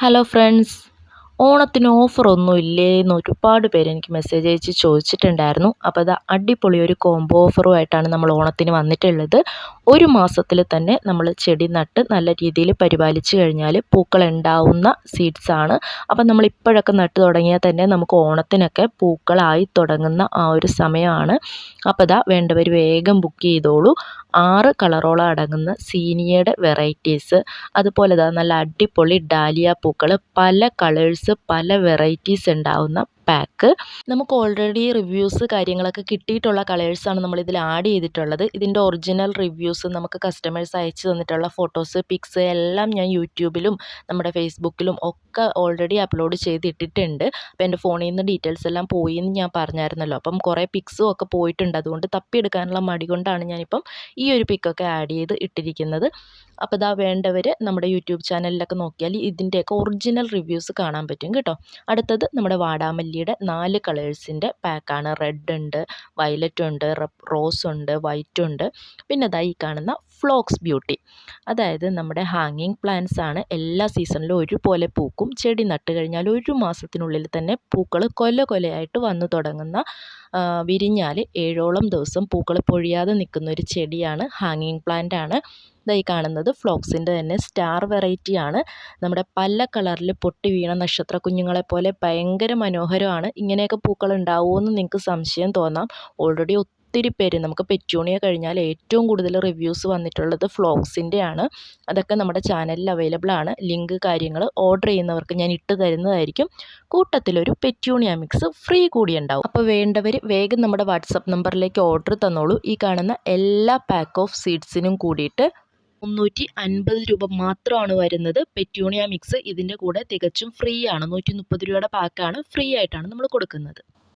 Hello friends ഓണത്തിന് ഓഫറൊന്നും ഇല്ലേ എന്ന് ഒരുപാട് പേര് എനിക്ക് മെസ്സേജ് അയച്ച് ചോദിച്ചിട്ടുണ്ടായിരുന്നു. അപ്പോൾ അത് അടിപൊളി ഒരു കോംബോ ഓഫറുമായിട്ടാണ് നമ്മൾ ഓണത്തിന് വന്നിട്ടുള്ളത്. ഒരു മാസത്തിൽ തന്നെ നമ്മൾ ചെടി നട്ട് നല്ല രീതിയിൽ പരിപാലിച്ച് കഴിഞ്ഞാൽ പൂക്കൾ ഉണ്ടാവുന്ന സീഡ്സ് ആണ്. അപ്പം നമ്മൾ ഇപ്പോഴൊക്കെ നട്ട് തുടങ്ങിയാൽ തന്നെ നമുക്ക് ഓണത്തിനൊക്കെ പൂക്കളായി തുടങ്ങുന്ന ആ ഒരു സമയമാണ്. അപ്പോൾ ഇതാ വേണ്ടവർ വേഗം ബുക്ക് ചെയ്തോളൂ. ആറ് കളറോളം അടങ്ങുന്ന സീനിയയുടെ വെറൈറ്റീസ്. അതുപോലെ തന്നെ നല്ല അടിപൊളി ഡാലിയ പൂക്കൾ പല കളേഴ്സ് പല വെറൈറ്റീസ് ഉണ്ടാവുന്ന പാക്ക് നമുക്ക് ഓൾറെഡി റിവ്യൂസ് കാര്യങ്ങളൊക്കെ കിട്ടിയിട്ടുള്ള കളേഴ്സാണ് നമ്മളിതിൽ ആഡ് ചെയ്തിട്ടുള്ളത്. ഇതിന്റെ ഒറിജിനൽ റിവ്യൂസ് നമുക്ക് കസ്റ്റമേഴ്സ് അയച്ചു തന്നിട്ടുള്ള ഫോട്ടോസ് പിക്സ് എല്ലാം ഞാൻ യൂട്യൂബിലും നമ്മുടെ ഫേസ്ബുക്കിലും ഒക്കെ ഓൾറെഡി അപ്ലോഡ് ചെയ്തിട്ടിട്ടുണ്ട്. അപ്പോൾ എന്റെ ഫോണിൽ നിന്ന് ഡീറ്റെയിൽസ് എല്ലാം പോയി എന്ന് ഞാൻ പറഞ്ഞായിരുന്നല്ലോ. അപ്പം കുറേ പിക്സും ഒക്കെ പോയിട്ടുണ്ട്. അതുകൊണ്ട് തപ്പിയെടുക്കാനുള്ള മടി കൊണ്ടാണ് ഞാനിപ്പം ഈ ഒരു പിക്കൊക്കെ ആഡ് ചെയ്ത് ഇട്ടിരിക്കുന്നത്. അപ്പോൾ ഇതാ വേണ്ടവർ നമ്മുടെ യൂട്യൂബ് ചാനലിലൊക്കെ നോക്കിയാൽ ഇതിന്റെയൊക്കെ ഒറിജിനൽ റിവ്യൂസ് കാണാൻ പറ്റും കേട്ടോ. അടുത്തത് നമ്മുടെ വാടാമല്ലിയുടെ നാല് കളേഴ്സിന്റെ പാക്കാണ് റെഡ് ഉണ്ട് വയലറ്റ് ഉണ്ട് റോസ് ഉണ്ട് വൈറ്റ് ഉണ്ട്. പിന്നെ ഇതാ ഈ കാണുന്ന ഫ്ലോക്സ് ബ്യൂട്ടി അതായത് നമ്മുടെ ഹാങ്ങിങ് പ്ലാന്റ്സ് ആണ് എല്ലാ സീസണിലും ഒരുപോലെ പൂക്കും. ചെടി നട്ട് കഴിഞ്ഞാൽ ഒരു മാസത്തിനുള്ളിൽ തന്നെ പൂക്കൾ കൊല കൊലയായിട്ട് വന്നു തുടങ്ങുന്ന വിരിഞ്ഞാൽ ഏഴോളം ദിവസം പൂക്കൾ പൊഴിയാതെ നിൽക്കുന്ന ഒരു ചെടിയാണ് ഹാങ്ങിങ് പ്ലാന്റ് ആണ്. ഇതായി കാണുന്നത് ഫ്ലോക്സിന്റെ തന്നെ സ്റ്റാർ വെറൈറ്റിയാണ് നമ്മുടെ പല കളറിൽ പൊട്ടി വീണ നക്ഷത്ര കുഞ്ഞുങ്ങളെ പോലെ ഭയങ്കര മനോഹരമാണ്. ഇങ്ങനെയൊക്കെ പൂക്കൾ ഉണ്ടാവുമോ എന്ന് നിങ്ങൾക്ക് സംശയം തോന്നാം. ഓൾറെഡി ഒത്തിരി പേര് നമുക്ക് പെറ്റൂണിയ കഴിഞ്ഞാൽ ഏറ്റവും കൂടുതൽ റിവ്യൂസ് വന്നിട്ടുള്ളത് ഫ്ലോക്സിന്റെ ആണ് അതൊക്കെ നമ്മുടെ ചാനലിൽ അവൈലബിൾ ആണ്. ലിങ്ക് കാര്യങ്ങൾ ഓർഡർ ചെയ്യുന്നവർക്ക് ഞാൻ ഇട്ട് തരുന്നതായിരിക്കും. കൂട്ടത്തിലൊരു പെറ്റ്യൂണിയ മിക്സ് ഫ്രീ കൂടി ഉണ്ടാവും. അപ്പോൾ വേണ്ടവർ വേഗം നമ്മുടെ വാട്സപ്പ് നമ്പറിലേക്ക് ഓർഡർ തന്നോളൂ. ഈ കാണുന്ന എല്ലാ പാക്ക് ഓഫ് സീഡ്സിനും കൂടിയിട്ട് മുന്നൂറ്റി അൻപത് രൂപ മാത്രമാണ് വരുന്നത്. പെറ്റ്യൂണിയ മിക്സ് ഇതിന്റെ കൂടെ തികച്ചും ഫ്രീ ആണ്. നൂറ്റി മുപ്പത് രൂപയുടെ പാക്കാണ് ഫ്രീ ആയിട്ടാണ് നമ്മൾ കൊടുക്കുന്നത്.